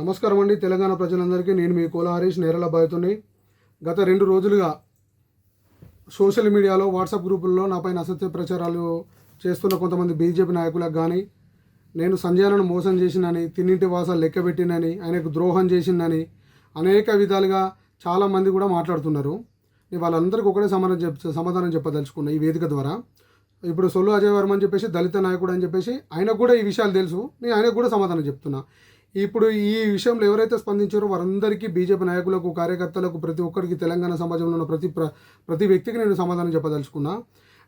నమస్కారం అండి తెలంగాణ ప్రజలందరికీ. నేను మీ కోల హరీష్ నేరల బాధితుని గత రెండు రోజులుగా సోషల్ మీడియాలో వాట్సాప్ గ్రూపుల్లో నాపైన అసత్య ప్రచారాలు చేస్తున్న కొంతమంది బీజేపీ నాయకులకు కానీ నేను సంజయనను మోసం చేసినని తిన్నింటి వాసాలు లెక్కబెట్టినని ఆయనకు ద్రోహం చేసిందని అనేక విధాలుగా చాలామంది కూడా మాట్లాడుతున్నారు. నేను వాళ్ళందరికీ ఒకటే సమాధానం చెప్ సమాధానం చెప్పదలుచుకున్నా ఈ వేదిక ద్వారా. ఇప్పుడు సొల్లు అజయ్ వర్మ అని చెప్పేసి దళిత నాయకుడు అని చెప్పేసి ఆయనకు కూడా ఈ విషయాలు తెలుసు. నేను ఆయనకు కూడా సమాధానం చెప్తున్నా. ఇప్పుడు ఈ విషయంలో ఎవరైతే స్పందించారో వారందరికీ బీజేపీ నాయకులకు కార్యకర్తలకు ప్రతి ఒక్కరికి తెలంగాణ సమాజంలో ఉన్న ప్రతి ప్ర ప్రతి వ్యక్తికి నేను సమాధానం చెప్పదలుచుకున్నా.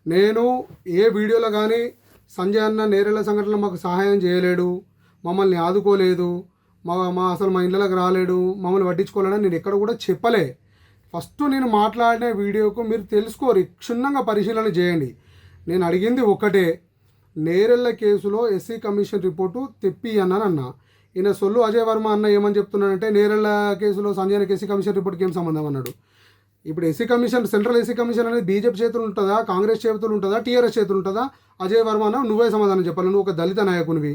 నేను ఏ వీడియోలో కానీ సంజయ్ అన్న నేరేళ్ళ సంఘటనలో మాకు సహాయం చేయలేడు మమ్మల్ని ఆదుకోలేదు మా మా అసలు మా ఇళ్ళకి రాలేడు మమ్మల్ని పట్టించుకోలేడని నేను ఎక్కడ కూడా చెప్పలే. ఫస్ట్ నేను మాట్లాడిన వీడియోకు మీరు తెలుసుకోరు క్షుణ్ణంగా పరిశీలన చేయండి. నేను అడిగింది ఒకటే నేరెళ్ళ కేసులో ఎస్సీ కమిషన్ రిపోర్టు తెప్పి అన్నాను అన్న. ఈయన సొల్లు అజయ్ వర్మ అన్న ఏమని చెప్తున్నాడంటే నేరళ్ళ కేసులో సంజయ్ ఎస్సీ కమిషన్ రిపోర్ట్కి ఏం సంబంధం అన్నాడు. ఇప్పుడు SC commission central SC commission అనేది బీజేపీ చేతులు ఉంటుందా కాంగ్రెస్ చేతులు ఉంటుందా టీఆర్ఎస్ చేతులు ఉంటుందా? అజయ్ వర్మ అన్న నువ్వే సమాధానం చెప్పాలి నువ్వు ఒక దళిత నాయకునివి.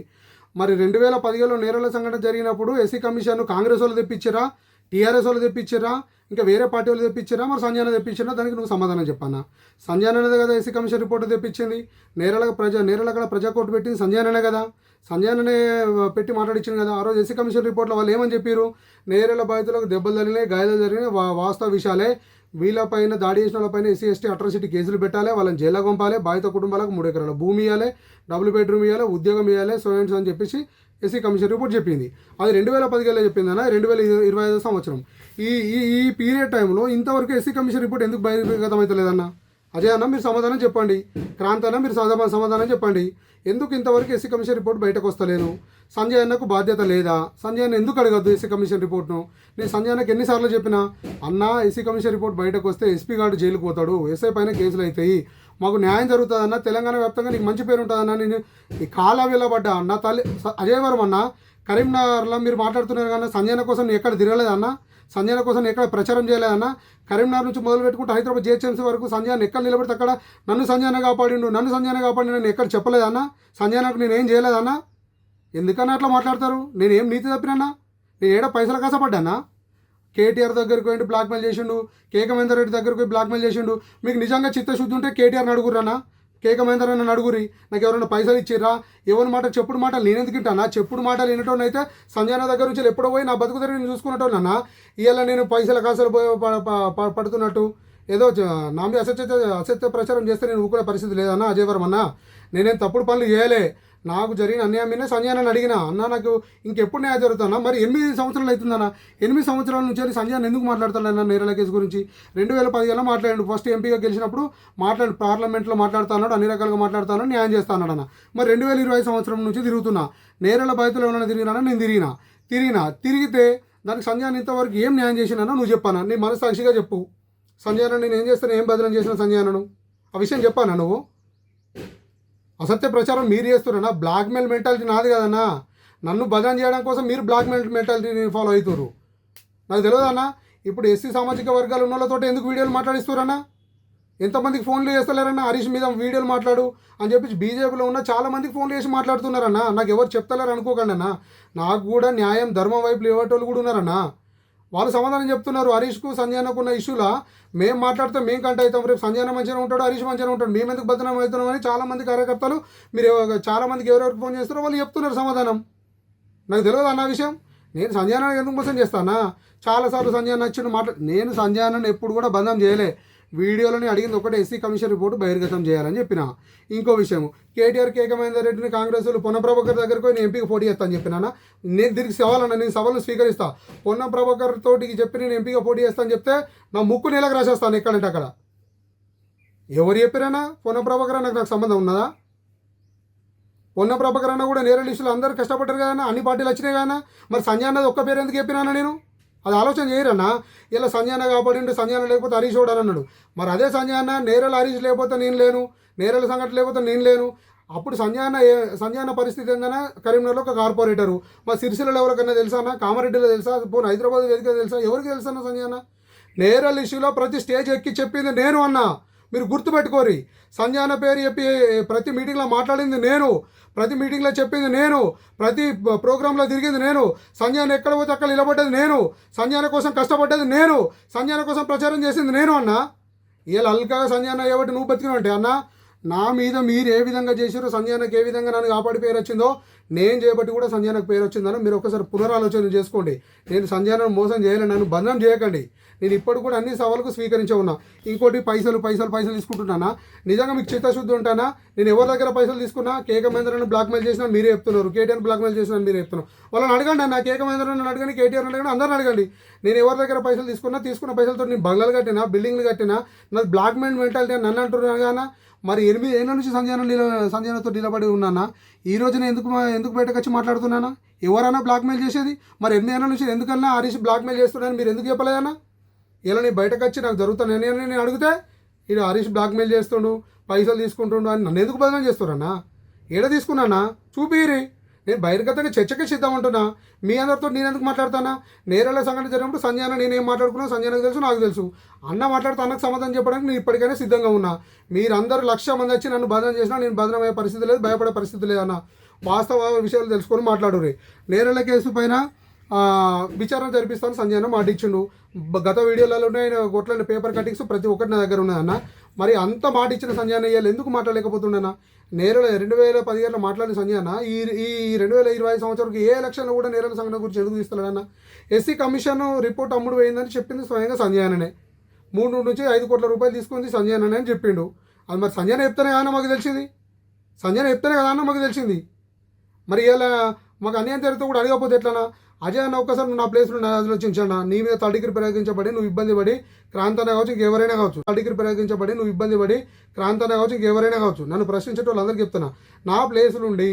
మరి రెండు వేల పదిహేడులో నేరల సంఘటన జరిగినప్పుడు ఎస్సీ కమిషన్ కాంగ్రెస్ వాళ్ళు తెప్పించారా? టీఆర్ఎస్ వాళ్ళు తెప్పించారా? ఇంకా వేరే పార్టీ వాళ్ళు తెప్పించారా? మరి సంజయన తెప్పించారా? దానికి నువ్వు సమాధానం చెప్పానా? సంజయననే కదా ఎస్సీ కమిషన్ రిపోర్ట్ తెప్పించింది. నేరల ప్రజా నేరల కూడా ప్రజా కోర్టు పెట్టింది సంజయననే కదా. సంజయననే పెట్టి మాట్లాడించింది కదా. ఆ రోజు ఎస్సీ కమిషన్ రిపోర్ట్లో వాళ్ళు ఏమని చెప్పారు నేరల బాధితులకు దెబ్బలు జరిగినాయి గాయాలు జరిగినాయి వా- వాస్తవ విషయాలే. వీళ్ళపైన దాడి చేసిన వాళ్ళపైన ఎస్సీ ఎస్టీ అట్రాసిటీ కేసులు పెట్టాలి. వాళ్ళని జైల్లో పంపాలి. బాధిత కుటుంబాలకు మూడు ఎకరాల భూమి ఇవ్వాలి డబుల్ బెడ్రూమ్ ఇవ్వాలి ఉద్యోగం ఇవ్వాలి సోయన్స్ అని చెప్పేసి ఎస్సీ కమిషన్ రిపోర్ట్ చెప్పింది. అది రెండు వేల పదిహేడులో చెప్పింది అన్న రెండు వేల ఇరవై ఐదో సంవత్సరం. ఈ ఈ ఈ పీరియడ్ టైంలో ఇంతవరకు ఎస్సీ కమిషన్ రిపోర్ట్ ఎందుకు బహిర్గతం అవుతలేదన్న అజయ్ అన్న మీరు సమాధానం చెప్పండి. క్రాంతి అన్న మీరు సమాధానం చెప్పండి. ఎందుకు ఇంతవరకు ఎస్సీ కమిషన్ రిపోర్ట్ బయటకు వస్తలేను సంజయ్ అన్నకు బాధ్యత లేదా? సంజయ్ అన్న ఎందుకు అడగద్దు ఎస్సీ కమిషన్ రిపోర్ట్ను? నేను సంజయ్ అన్నకి ఎన్నిసార్లు చెప్పినా అన్న ఎస్సీ కమిషన్ రిపోర్ట్ బయటకు వస్తే ఎస్పీ గారు జైలుకు పోతాడు. ఎస్ఐ పైన కేసులు అవుతాయి. మాకు న్యాయం జరుగుతుందన్న తెలంగాణ వ్యాప్తంగా నీకు మంచి పేరు ఉంటుందన్న నేను ఈ కాలా వెళ్ళబడ్డా అన్న తల్లి స- అజయ్ వరం అన్న కరీంనగర్లో మీరు మాట్లాడుతున్నారు కానీ సంజయన కోసం నేను ఎక్కడ తిరగలేదన్న సంజయన కోసం నేను ఎక్కడ ప్రచారం చేయలేదన్న కరీంనగర్ నుంచి మొదలు పెట్టుకుంటే హైదరాబాద్ జిహెచ్ఎంసీ వరకు సంజయాన్ని ఎక్కడ నిలబడితే అక్కడ నన్ను సంజయన కాపాడిండు నన్ను సంజయన కాపాడి నేను ఎక్కడ చెప్పలేదన్న సంజయనకు నేను ఏం చేయలేదన్నా ఎందుకన్నా అట్లా మాట్లాడతారు? నేను ఏం నీతి తప్పినన్నా నేను ఏడ పైసలు కసపడ్డానా కేటీఆర్ దగ్గరికి పోయి బ్లాక్మెయిల్ చేసిండు. కేక మహేందర్ రెడ్డి దగ్గరికి పోయి బ్లాక్మెయిల్ చేసిండు. మీకు నిజంగా చిత్తశుద్ధి ఉంటే కేటీఆర్ అడుగురన్నా కేక మహేందర్ అన్న అడుగురి నాకు ఎవరైనా పైసలు ఇచ్చిర్రా? ఎవరి మాట చెప్పుడు మాటలు నేను ఎందుకు వింటానా? చెప్పుడు మాటలు వినటోని అయితే సంజయన దగ్గర నుంచి ఎప్పుడో పోయి నా బతుకు దగ్గర నేను చూసుకున్నట్టోనన్నా ఇవాళ నేను పైసలు కాసలు పడుతున్నట్టు. ఏదో నా మీద అసత్య అసత్య ప్రచారం చేస్తే నేను ఊకునే పరిస్థితి లేదన్నా అజయ్ వర్మ అన్న? నేనేం తప్పుడు పనులు చేయలే. నాకు జరిగిన అన్యాయం మీద సంజయ్ అన్న అడిగిన అన్న నాకు ఇంకెప్పుడు న్యాయం జరుగుతున్నా మరి ఎనిమిది సంవత్సరాలు అవుతుందన్న? ఎనిమిది సంవత్సరాల నుంచి అని సంజయ్ ఎందుకు ఎందుకు మాట్లాడుతాడన్న నేరాల కేసు గురించి? రెండు వేల పదిహేనులో మాట్లాడాడు. ఫస్ట్ ఎంపీగా గెలిచినప్పుడు మాట్లాడు పార్లమెంట్లో మాట్లాడుతున్నాడు అన్ని రకాలుగా మాట్లాడుతాను న్యాయం చేస్తాడు అన్న. మరి రెండు వేల ఇరవై సంవత్సరం నుంచి తిరుగుతున్నా. నేరల బాధితులు ఏమైనా తిరిగినా నేను తిరిగినా. తిరిగినా. తిరిగితే దానికి సంజయ్ ఇంతవరకు ఏం న్యాయం చేసినానో నువ్వు చెప్పానా? నీ మనసాక్షిగా చెప్పు. సంజయ్ నేను ఏం చేస్తాను? ఏం బదనం చేసిన సంజయ్ అన్నను? ఆ విషయం చెప్పానా నువ్వు? అసత్య ప్రచారం మీరు చేస్తున్నారా బ్లాక్మెయిల్ మెంటాలిటీ నాది కదన్నా. నన్ను భజన చేయడం కోసం మీరు బ్లాక్మెయిల్ మెంటాలిటీని ఫాలో అవుతారు నాకు తెలియదన్నా ఇప్పుడు ఎస్సీ సామాజిక వర్గాలు ఉన్న వాళ్ళతో ఎందుకు వీడియోలు మాట్లాడిస్తారన్నా? ఎంతమందికి ఫోన్లు చేస్తలేరన్నా? హరీష్ మీద వీడియోలు మాట్లాడు అని చెప్పి బీజేపీలో ఉన్న చాలామందికి ఫోన్లు చేసి మాట్లాడుతున్నారన్నా. నాకు ఎవరు చెప్తలేరు అనుకోకండి అన్న నాకు కూడా న్యాయం ధర్మం వైపు లేవటోళ్ళు కూడా ఉన్నారన్నా. వాళ్ళు సమాధానం చెప్తున్నారు. హరీష్కు సంజయనకు ఉన్న ఇష్యూలా? మేము మాట్లాడితే మేము కంట అవుతాం. రేపు సంజయన మంచిగా ఉంటాడు హరీష్ మంచిగా ఉంటాడు. మేము ఎందుకు బదనం అవుతున్నాం అని చాలా మంది కార్యకర్తలు మీరు చాలామందికి చాలా మందికి ఎవరెవరికి ఫోన్ చేస్తారో వాళ్ళు చెప్తున్నారు సమాధానం. నాకు తెలియదు అన్న విషయం. నేను సంజయన ఎందుకు మోసం చేస్తానా? చాలాసార్లు సంజయన నచ్చిన మాట నేను సంజయనను ఎప్పుడు కూడా బంధం చేయలే. వీడియోలని అడిగింది ఒకటే ఎస్సీ కమిషన్ రిపోర్టు బహిర్గతం చేయాలని చెప్పిన. ఇంకో విషయం కేటీఆర్ కేక మహేందర్ రెడ్డిని కాంగ్రెస్ పొన్న ప్రభాకర్ దగ్గరకు నేను ఎంపీకి పోటీ చేస్తాను చెప్పినా నేను దీనికి సవాలన్న నేను సవాలు స్వీకరిస్తా. పొన్న ప్రభాకర్ తోటికి చెప్పి నేను ఎంపీగా పోటీ చేస్తాను చెప్తే నా ముక్కు నెలకు రాసేస్తాను ఎక్కడంటే అక్కడ. ఎవరు చెప్పారన్నా పొన్న ప్రభాకర్ నాకు నాకు సంబంధం ఉన్నదా? పొన్న ప్రభాకర్ అన్న కూడా నేర లిస్టులు అందరూ కష్టపడ్డారు కదా అన్ని పార్టీలు వచ్చినాయి కదా మరి సంజయ్ అన్నది ఒక్క పేరు ఎందుకు చెప్పినానా నేను? అది ఆలోచన చేయరన్నా? ఇలా సంజయ్ అన్న కాపాడిండు లేకపోతే హరీష్ గౌడ్ అని అన్నాడు. మరి అదే సంజయ్ నేరల హరీష్ లేకపోతే నేను లేను నేరల సంఘటన లేకపోతే నేను లేను. అప్పుడు సంజయ్ అన్న ఏ- పరిస్థితి ఏందన్నా? కరీంనగర్లో ఒక కార్పొరేటరు. మా సిరిసిల్లలో ఎవరికన్నా తెలుసా కామారెడ్డిలో తెలుసా? పోనీ హైదరాబాద్ వేదిక తెలుసా? ఎవరికి తెలుసా అన్న నేరల్ ఇష్యూలో ప్రతి స్టేజ్ ఎక్కి చెప్పింది నేను అన్నా. మీరు గుర్తుపెట్టుకోరి. సంజాన పేరు చెప్పి ప్రతి మీటింగ్లో మాట్లాడింది నేను. ప్రతి మీటింగ్లో చెప్పింది నేను ప్రతి ప్రోగ్రాంలో తిరిగింది నేను సంజాన ఎక్కడ పోతే అక్కడ నిలబడ్డది నేను సంజాన కోసం కష్టపడ్డది నేను సంజాన కోసం ప్రచారం చేసింది నేను అన్న. ఇలా అల్కగా సంజాన ఏబట్టి నువ్వు బతికినంటే అన్న నా మీద మీరు ఏ విధంగా చేసారో సంజయానకు ఏ విధంగా నన్ను కాపాడి పేరు వచ్చిందో నేను చేయబట్టి కూడా సంజయానకు పేరు వచ్చిందని మీరు ఒకసారి పునరాలోచన చేసుకోండి. నేను సంజయానను మోసం చేయలేను నన్ను బంధం చేయకండి. నేను ఇప్పుడు కూడా అన్ని సవాళ్ళకు స్వీకరించే ఉన్నా. ఇంకోటి పైసలు పైసలు పైసలు తీసుకుంటున్నానా? నిజంగా మీకు చిత్తశుద్ధి ఉంటానా? నేను ఎవరి దగ్గర పైసలు తీసుకున్నా? కేక మహేంద్రను బ్లాక్మెయిల్ చేసినా మీరే చెప్తున్నారు. కేటీఆర్ బ్లాక్మెయిల్ చేసినా మీరే చెప్తున్నారు. వాళ్ళని అడగండి అన్న. కేక మహేంద్రను అడగండి కేటీఆర్ అడగండి అందరిని అడగండి. నేను ఎవరి దగ్గర పైసలు తీసుకున్నా తీసుకున్న పైసలతో నేను బంగ్లాలు కట్టినా బిల్డింగ్లు కట్టినా నాది బ్లాక్మెయిల్ మెంటాలిటీ నన్ను అంటున్నాను కానీ మరి ఎనిమిది ఏళ్ళ నుంచి సంజయన సంజయనతో నిలబడి ఉన్నానా? ఈ రోజున ఎందుకు ఎందుకు బయటకు వచ్చి మాట్లాడుతున్నానా? ఎవరైనా బ్లాక్మెయిల్ చేసేది? మరి ఎనిమిది ఏళ్ళ నుంచి ఎందుకన్నా హరీష్ బ్లాక్మెయిల్ చేస్తున్నాడని మీరు ఎందుకు చెప్పలేదన్నా? ఇలా నేను బయటకు వచ్చి నాకు జరుగుతాను నేను నేను అడిగితే ఇది హరీష్ బ్లాక్మెయిల్ చేస్తుండు పైసలు తీసుకుంటుండు అని నన్ను ఎందుకు బదనం చేస్తున్నానా ఏడ తీసుకున్నానా చూపిరి నేను బహిర్గతంగా చర్చకే సిద్ధం అంటున్నా మీ అందరితో నేను ఎందుకు మాట్లాడతానా నేరేళ్ళ సంఘటన జరిగినప్పుడు సంజయన నేనేం మాట్లాడుకున్నా? సంజయనకు తెలుసు నాకు తెలుసు. అన్న మాట్లాడితే అన్నకు సమాధానం చెప్పడానికి నేను ఇప్పటికైనా సిద్ధంగా ఉన్నా. మీరందరూ లక్ష మంది వచ్చి నన్ను బదనం చేసినా నేను బదనమయ్యే అయ్యే పరిస్థితి లేదు భయపడే పరిస్థితి లేదన్న వాస్తవ విషయాలు తెలుసుకొని మాట్లాడురే నేరేళ్ళ కేసు పైన విచారణ జరిపిస్తాను సంజయన మాట ఇచ్చిండు. గత వీడియోలలోనే ఆయన కొట్లని పేపర్ కటింగ్స్ ప్రతి ఒక్కటి నా దగ్గర ఉన్నదన్న మరి అంత మాట ఇచ్చిన సంజయన ఇవాళ ఎందుకు మాట్లాడలేకపోతుండేనా నేరల రెండు వేల పదిహేనులో మాట్లాడిన సంజయన ఈ ఈ రెండు వేల ఇరవై సంవత్సరంకి ఏ ఎలక్షన్లో కూడా నేరల సంఘటన గురించి ఎందుకు తీస్తున్నాడన్న ఎస్సీ కమిషన్ రిపోర్ట్ అమ్ముడు పోయిందని చెప్పింది స్వయంగా సంజయననే మూడు నుంచి ఐదు కోట్ల రూపాయలు తీసుకుంది సంజయననే అని చెప్పిండు. అది మరి సంజయ్ చెప్తేనే కదా మాకు తెలిసింది? సంజయ్ చెప్తేనే కదా అన్న మాకు తెలిసింది? మరి ఇలా మాకు అన్యాయం జరిగితే కూడా అడగకపోతే ఎట్లనా అజయ్ అన్న ఒక్కసారి నా ప్లేస్లో నా ఆలోచించండి నీ మీద తడికిరి ప్రయోగించబడి నువ్వు ఇబ్బంది పడి క్రాంతానే కావచ్చు ఇంకెవరైనా కావచ్చు. తడికిరి ప్రయోగించబడి నువ్వు ఇబ్బంది పడి క్రాంతానే కావచ్చు ఇంకెవరైనా కావచ్చు. నన్ను ప్రశ్నించే వాళ్ళందరికీ చెప్తున్నా. నా ప్లేస్ నుండి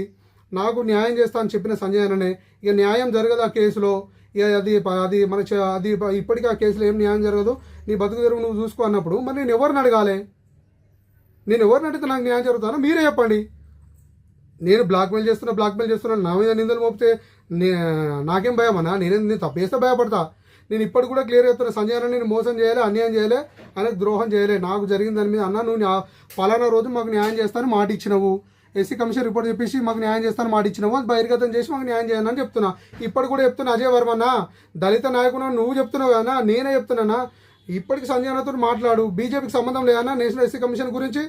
నాకు న్యాయం చేస్తా అని చెప్పిన సంజయ్ అన్ననే ఇక న్యాయం జరగదు ఆ కేసులో ఇక అది అది మన చ- అది ఇప్పటికీ ఆ కేసులో ఏం న్యాయం జరగదు. నీ బతుకు తెరువు నువ్వు చూసుకో అన్నప్పుడు మరి నేను ఎవరిని అడగాలి? నేను ఎవరిని అడిగితే నాకు న్యాయం జరుగుతానో మీరే చెప్పండి. నేను బ్లాక్మెయిల్ చేస్తున్నా బ్లాక్మెయిల్ చేస్తున్నాను నా మీద నిందలు మోపితే నాకేం భయం అన్నా? నేనే నేను తప్పేస్తే భయపడతా. నేను ఇప్పటికి కూడా క్లియర్ చెప్తున్నా సంజయ్ అన్న నేను మోసం చేయలే అన్యాయం చేయలే ఆయనకు ద్రోహం చేయలే. నాకు జరిగిన దాని మీద అన్న నువ్వు న్యా- పలానా రోజు మాకు న్యాయం చేస్తాను మాట ఇచ్చినవు. ఎస్సీ కమిషన్ రిపోర్ట్ చెప్పేసి మాకు న్యాయం చేస్తాను మాట ఇచ్చినావు. అది బహిర్గతం చేసి మాకు న్యాయం చేయను అని చెప్తున్నా. ఇప్పుడు కూడా చెప్తున్నా అజయ్ వర్మన్న దళిత నాయకుడు నువ్వు చెప్తున్నావు కదా నేనే చెప్తున్నానా ఇప్పటికి సంజయ్ అన్నతో మాట్లాడు. బీజేపీకి సంబంధం లేదన్నా నేషనల్ ఎస్సీ కమిషన్ గురించి.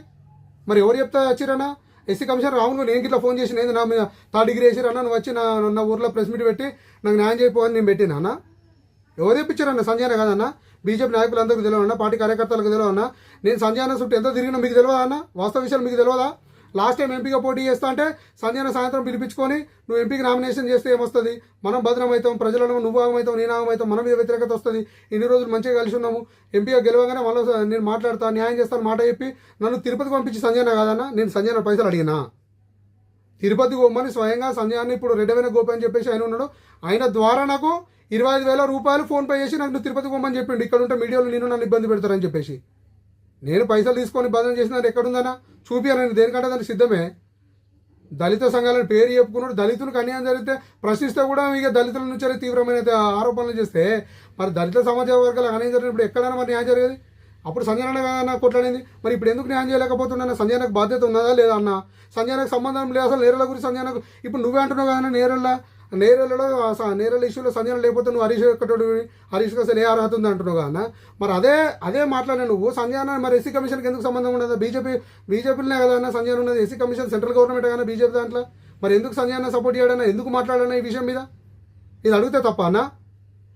మరి ఎవరు చెప్తా వచ్చిరన్నా ఎస్సీ కమిషనర్ అవును నేను గిట్లా ఫోన్ చేసిన ఏంది నా థర్డ్ డిగ్రీ వేసిరన్నా నువ్వు వచ్చి నా నా ఊర్లో ప్రెస్ మీట్ పెట్టి నాకు న్యాయం చేయకపోని నేను పెట్టినా అన్న? ఎవరు తెప్పించారన్న సంజయన కాదన్న? బీజేపీ నాయకులందరికీ తెలియదన్నా పార్టీ కార్యకర్తలకు తెలియదన్నా నేను సంజయన చుట్టూ ఎంత తిరిగినా మీకు తెలియదా అన్న? వాస్తవ విషయాలు మీకు తెలియదా లాస్ట్ టైం ఎంపీగా పోటీ చేస్తా అంటే సంధ్యాన సాయంత్రం పిలిపించుకొని నువ్వు ఎంపీకి నామినేషన్ చేస్తే ఏమొస్తుంది? మనం భద్రమవుతాం ప్రజలను నువ్వు ఆగమవుతావు నేను ఆగమవుతాం మన మీద వ్యతిరేకత వస్తుంది. ఇన్ని రోజులు మంచిగా కలిసి ఉన్నాము. ఎంపీగా గెలవగానే మళ్ళీ నేను మాట్లాడతా న్యాయం చేస్తాను మాట చెప్పి నన్ను తిరుపతికి పంపించి సంజయన కాదన్న నేను సంజయన పైసలు అడిగినా. తిరుపతి గోమని స్వయంగా సంజయాన్ని ఇప్పుడు రెడ్డవైన గోపి అని చెప్పేసి ఆయన ఉన్నాడు. ఆయన ద్వారా నాకు ఇరవై ఐదు వేల రూపాయలు ఫోన్పే చేసి నాకు నువ్వు తిరుపతి గోమని చెప్పిండు. ఇక్కడ ఉంటే మీడియాలో నేను నన్ను ఇబ్బంది పెడతారని చెప్పేసి. నేను పైసలు తీసుకొని బదనం చేసిన ఎక్కడుందనా చూపించాలని దేనికంటే దానికి సిద్ధమే? దళిత సంఘాలను పేరు చెప్పుకున్నాడు దళితులకు అన్యాయం జరిగితే ప్రశ్నిస్తే కూడా ఇక దళితుల నుంచి తీవ్రమైన ఆరోపణలు చేస్తే మరి దళిత సమాజ వర్గాలకు అన్యాయం జరిగినప్పుడు ఎక్కడైనా మరి న్యాయం జరిగేది? అప్పుడు సంజయన కదా కొట్లాడింది. మరి ఇప్పుడు ఎందుకు న్యాయం చేయలేకపోతున్నా? సంజయనకు బాధ్యత ఉన్నదా లేదా అన్న? సంజయనకు సంబంధం లేదు. అసలు నేరల గురించి సంజయనకు ఇప్పుడు నువ్వే అంటున్నావు కదా నేరల్లా నేరలలో నేరల ఇష్యూలో సంజయన లేకపోతే నువ్వు హరీష్ కట్టడు హరీష్ అసలు ఏ అర్హత ఉంది అంటున్నావు కదా మరి అదే అదే మాట్లాడిన నువ్వు సంజయన మరి ఎస్సీ కమిషన్కి ఎందుకు సంబంధం ఉండదు? బీజేపీ బీజేపీలోనే కదా అన్న సంజయన ఉన్నది ఎస్సీ కమిషన్ సెంట్రల్ గవర్నమెంట్ కానీ బీజేపీ దాంట్లో? మరి ఎందుకు సంజయన సపోర్ట్ చేయడన్నా ఎందుకు మాట్లాడన్నా ఈ విషయం మీద? ఇది అడిగితే తప్ప అన్న?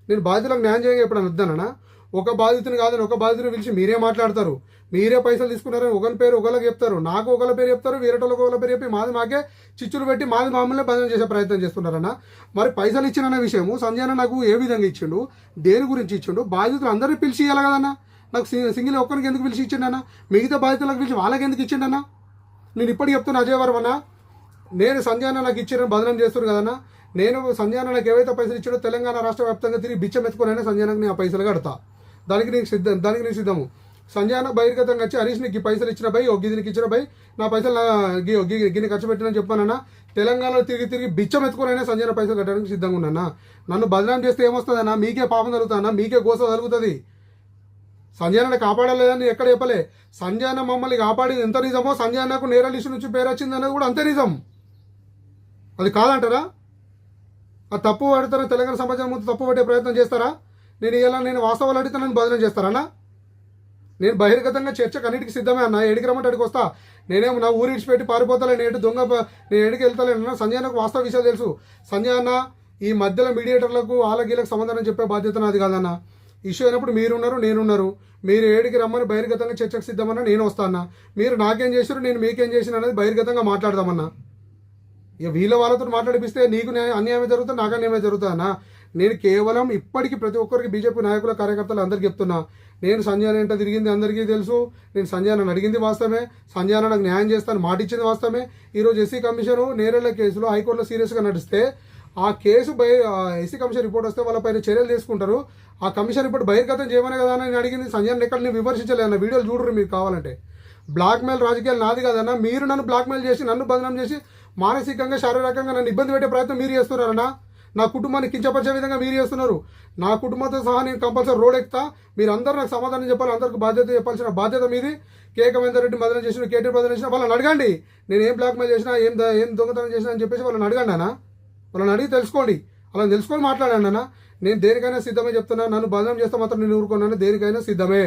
నేను బాధితులకు న్యాయం చేయగా ఎప్పుడైనా వద్దానన్నా? ఒక బాధితుని కాదని ఒక బాధితుని పిలిచి మీరే మాట్లాడతారు. మీరే పైసలు తీసుకున్నారని ఒకరి పేరు ఒకరికి చెప్తారు. నాకు ఒకళ్ళ పేరు చెప్తారు వేరేటోళ్ళకి ఒకళ్ళ పేరు చెప్పి మాది మాకే చిచ్చులు పెట్టి మాది మామూలు భజన చేసే ప్రయత్నం చేస్తున్నారన్న. మరి పైసలు ఇచ్చిన విషయము సంజయన నాకు ఏ విధంగా ఇచ్చిండు దేని గురించి ఇచ్చిండు బాధితులు అందరినీ పిలిచి ఇవ్వాలి కదన్నా. నాకు సింగిల్ ఒక్కరికి ఎందుకు పిలిచి ఇచ్చిండన్నా? మిగతా బాధితులకు పిలిచి వాళ్ళకి ఎందుకు ఇచ్చిండన్నా? నేను ఇప్పటికి చెప్తున్నా అజయ్ వర్మన నేను సంజయన నాకు ఇచ్చిన బదనం చేస్తున్నారు కదన్నా. నేను సంజయన నాకు ఏవైతే పైసలు ఇచ్చాడో తెలంగాణ రాష్ట్ర వ్యాప్తంగా తిరిగి బిచ్చం ఎత్తుకునైనా సంజయనకు నేను ఆ పైసలు కడతా. దానికి నీకు సిద్ధం దానికి నేను సిద్ధము. సంజయన బహిర్గతంగా వచ్చి హరీష్ నీకు పైసలు ఇచ్చిన భయ్ ఒక గిదినికి ఇచ్చిన భయ్ నా పైసలు నా గిన్ని ఖర్చు పెట్టినని చెప్పానన్నా. తెలంగాణలో తిరిగి తిరిగి బిచ్చం ఎత్తుకునైనా సంజయన పైసలు కట్టడానికి సిద్ధంగా ఉన్నానా? నన్ను బదనాం చేస్తే ఏమొస్తుందన్నా? మీకే పాపం జరుగుతానా మీకే గోస జరుగుతుంది. సంజయ్ కాపాడలేదని ఎక్కడ చెప్పలే. సంజయ్ అన్న మమ్మల్ని కాపాడింది ఎంత నిజమో సంజయ్ అన్నకు నేర లిస్టు నుంచి పేరు వచ్చింది అన్నది కూడా అంతే నిజం. అది కాదంటారా? ఆ తప్పు పడతారా తెలంగాణ సమాజం ముందు తప్పు పట్టే ప్రయత్నం చేస్తారా? నేను ఇలా నేను వాస్తవాలు అడిగితే నన్ను బదనం చేస్తారా నేను బహిర్గతంగా చర్చకు అన్నిటికి సిద్ధమే అన్న. ఎడికి రమ్మంటే అడిగి వస్తా. నేనేమో నా ఊరి ఇడిచిపెట్టి పారిపోతాలే నేను దొంగ నేను ఎడికి వెళ్తాలేను సంజయ్ అన్నకు వాస్తవ విషయాలు తెలుసు. సంజయ్ అన్న ఈ మధ్యలో మీడియేటర్లకు వాళ్ళగీలకు సమాధానం చెప్పే బాధ్యత నాది కాదన్న. ఇష్యూ అయినప్పుడు మీరున్నారు నేనున్నారు. మీరు ఏడికి రమ్మని బహిర్గతంగా చర్చకు సిద్ధమన్నా నేను వస్తానా మీరు నాకేం చేశారు నేను మీకేం చేసిన అనేది బహిర్గతంగా మాట్లాడదామన్నా. ఇక వీళ్ళ వాళ్ళతో మాట్లాడిపిస్తే నీకు అన్యాయం జరుగుతుంది నాకు అన్యాయం జరుగుతుందన్నా నేను కేవలం ఇప్పటికీ ప్రతి ఒక్కరికి బీజేపీ నాయకుల కార్యకర్తలు అందరికీ చెప్తున్నా. నేను సంజయ్ ఎంట తిరిగింది అందరికీ తెలుసు. నేను సంజయ్ అన్న అడిగింది వాస్తవమే. సంజయ్ అన్న నాకు న్యాయం చేస్తాను మాట ఇచ్చింది వాస్తవమే. ఈరోజు ఎస్సీ కమిషను నేరేళ్ళ కేసులో హైకోర్టులో సీరియస్గా నడిస్తే ఆ case by SC commission report వస్తే వాళ్ళపైన చర్యలు తీసుకుంటారు. ఆ కమిషన్ రిపోర్ట్ బహిర్గతం చేయమనే కదా అని నేను అడిగింది. సంజయ్ ఎక్కడ? నేను విమర్శించలేదన్న వీడియోలు చూడరు మీకు కావాలంటే. బ్లాక్మెయిల్ రాజకీయాలు నాది కదన్నా మీరు నన్ను బ్లాక్మెయిల్ చేసి నన్ను బదనాం చేసి మానసికంగా శారీరకంగా నన్ను ఇబ్బంది పెట్టే ప్రయత్నం మీరు చేస్తున్నారన్నా. నా కుటుంబాన్ని కించపరిచే విధంగా మీరు చేస్తున్నారు. నా కుటుంబంతో సహా నేను కంపల్సరీ రోడ్ ఎక్కుతా. మీరు అందరూ నాకు సమాధానం చెప్పాలి అందరికి బాధ్యత చెప్పాల్సిన బాధ్యత మీది. కేక రెడ్డి మదన చేసిన కేటీ మదన చేసిన వాళ్ళని అడగండి. నేను ఏం బ్లాక్మెయిల్ చేసినా ఏం ఏం దొంగతనం చేసినా అని చెప్పేసి వాళ్ళని అడగండి అన్న. వాళ్ళని అడిగి తెలుసుకోండి. అలా తెలుసుకొని మాట్లాడండి అన్న. నేను దేనికైనా సిద్ధమే చెప్తున్నా. నన్ను బదనం చేస్తే మాత్రం నేను ఊరుకున్నాను దేనికైనా సిద్ధమే.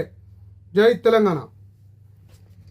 జై తెలంగాణ.